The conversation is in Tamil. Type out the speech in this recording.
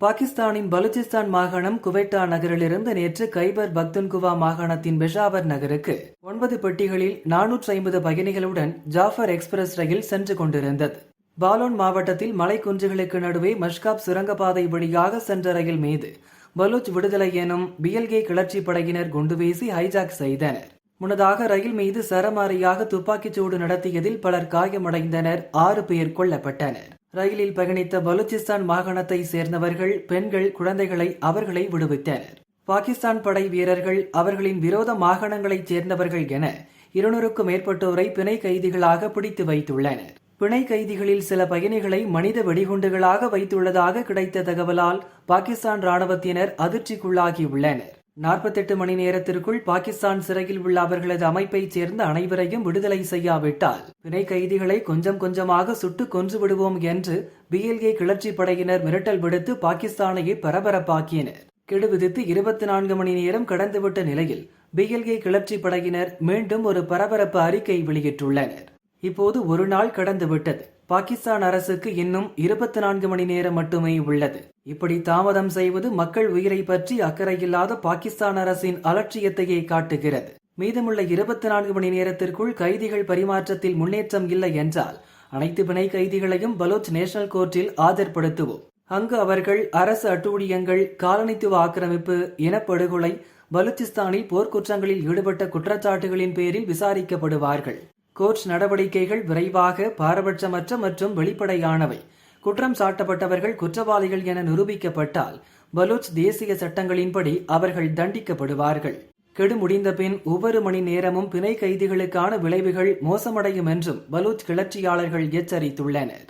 பாகிஸ்தானின் பலுச்சிஸ்தான் மாகாணம் குவைட்டா நகரிலிருந்து நேற்று கைபர் பக்துன்குவா மாகாணத்தின் பெஷாவர் நகருக்கு ஒன்பது பெட்டிகளில் நானூற்றி ஐம்பது பயணிகளுடன் ஜாஃபர் எக்ஸ்பிரஸ் ரயில் சென்று கொண்டிருந்தது. பாலோன் மாவட்டத்தில் மலைக்குன்றுகளுக்கு நடுவே மஷ்காப் சுரங்கப்பாதை வழியாக சென்ற ரயில் மீது பலூச் விடுதலை எனும் பிஎல்கே கிளர்ச்சி படையினர் குண்டு வீசி ஹைஜாக் செய்தனர். முன்னதாக ரயில் மீது சரமாரியாக துப்பாக்கிச்சூடு நடத்தியதில் பலர் காயமடைந்தனர் ஆறு பேர் கொல்லப்பட்டனர். ரயிலில் பயணித்த பலூச்சிஸ்தான் மாகாணத்தை சேர்ந்தவர்கள் பெண்கள் குழந்தைகளை அவர்களை விடுவித்தனர். பாகிஸ்தான் படை வீரர்கள் அவர்களின் விரோத மாகாணங்களைச் சேர்ந்தவர்கள் என இருநூறுக்கும் மேற்பட்டோரை பிணை கைதிகளாக பிடித்து வைத்துள்ளனர். பிணை கைதிகளில் சில பயணிகளை மனித வெடிகுண்டுகளாக வைத்துள்ளதாக கிடைத்த தகவலால் பாகிஸ்தான் ராணுவத்தினர் அதிர்ச்சிக்குள்ளாகியுள்ளனர். நாற்பத்தெட்டு மணி நேரத்திற்குள் பாகிஸ்தான் சிறையில் உள்ள அவர்களது அமைப்பைச் சேர்ந்த அனைவரையும் விடுதலை செய்யாவிட்டால் பிணை கைதிகளை கொஞ்சம் கொஞ்சமாக சுட்டு கொன்று விடுவோம் என்று பிஎல்ஏ கிளர்ச்சி படையினர் மிரட்டல் விடுத்து பாகிஸ்தானையே பரபரப்பாக்கினர். கெடு விதித்து இருபத்தி நான்கு மணி நேரம் கடந்துவிட்ட நிலையில் பிஎல்ஏ கிளர்ச்சி படையினர் மீண்டும் ஒரு பரபரப்பு அறிக்கை வெளியிட்டுள்ளனர். இப்போது ஒரு நாள் கடந்துவிட்டது. பாகிஸ்தான் அரசுக்கு இன்னும் இருபத்தி நான்கு மணி நேரம் மட்டுமே உள்ளது. இப்படி தாமதம் செய்வது மக்கள் உயிரை பற்றி அக்கறையில்லாத பாகிஸ்தான் அரசின் அலட்சியத்தையே காட்டுகிறது. மீதமுள்ள இருபத்தி நான்கு மணி நேரத்திற்குள் கைதிகள் பரிமாற்றத்தில் முன்னேற்றம் இல்லை என்றால் அனைத்து பிணை கைதிகளையும் பலோச் நேஷனல் கோர்ட்டில் ஆஜர்படுத்துவோம். அங்கு அவர்கள் அரசு அட்டூழியங்கள் காலனித்துவ ஆக்கிரமிப்பு இனப்படுகொலை பலுச்சிஸ்தானில் போர்க்குற்றங்களில் ஈடுபட்ட குற்றச்சாட்டுகளின் பேரில் விசாரிக்கப்படுவார்கள். கோர்ட் நடவடிக்கைகள் விரைவாக பாரபட்சமற்ற மற்றும் வெளிப்படையானவை. குற்றம் சாட்டப்பட்டவர்கள் குற்றவாளிகள் என நிரூபிக்கப்பட்டால் பலூச் தேசிய சட்டங்களின்படி அவர்கள் தண்டிக்கப்படுவார்கள். கெடு முடிந்த பின் ஒவ்வொரு மணி நேரமும் பிணை கைதிகளுக்கான விளைவுகள் மோசமடையும் என்றும் பலூச் கிளர்ச்சியாளர்கள் எச்சரித்துள்ளனர்.